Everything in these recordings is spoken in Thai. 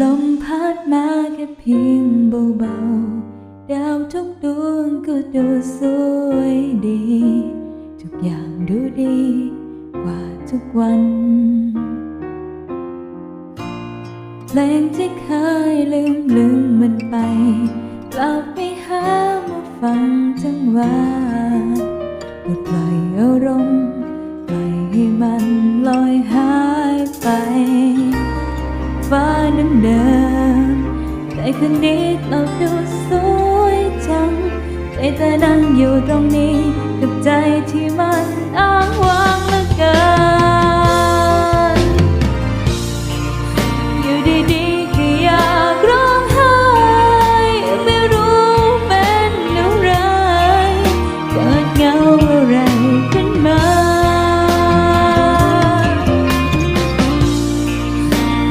ลมพัดมาแค่เพียงเบาๆ ดาวทุกดวงก็ดูสวยดี ทุกอย่างดูดีกว่าทุกวัน เพลงที่เคยลืมลืมมันไป กลับไปหามาฟังจังหวะปลดปล่ ฟ้าน้ำเดิม แต่คืนนี้เราดูสวยจังใจเธอนั่งอยู่ตรงนี้กับใจที่มันอ้างว้างเหลือเกิน อยู่ดีๆก็อยากร้องไห้ไม่รู้เป็นอะไรเกิดเงาอะไรขึ้นมา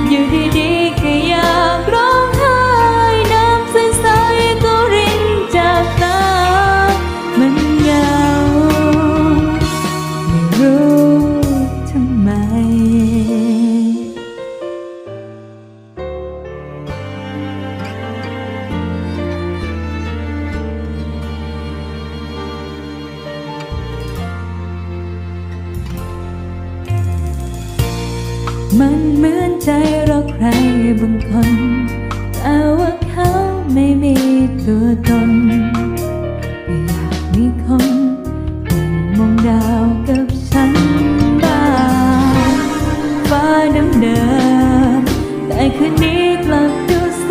อยู่ดีๆ มันเหมือนใจรักใครบางคน แต่ว่าเขาไม่มีตัวตนอยากมีคนหนึ่งมองดาวกับฉันบ้างฟ้าดำเดิมแต่คืนนี้กลับดูส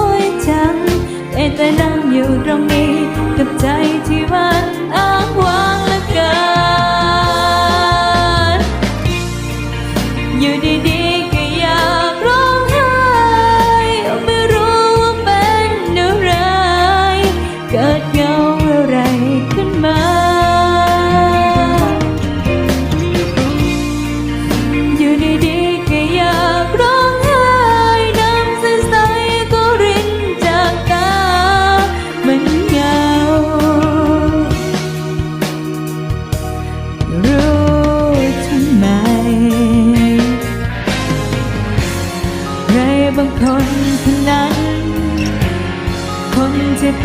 วยจังได้แต่นั่งอยู่ตรงนี้กับใจที่มันอ้างว้าง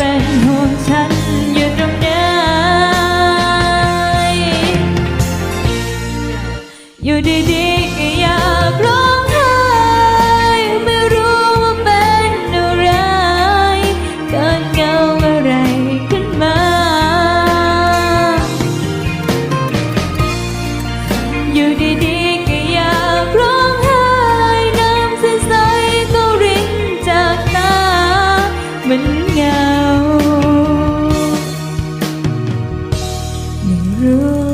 คนที่ through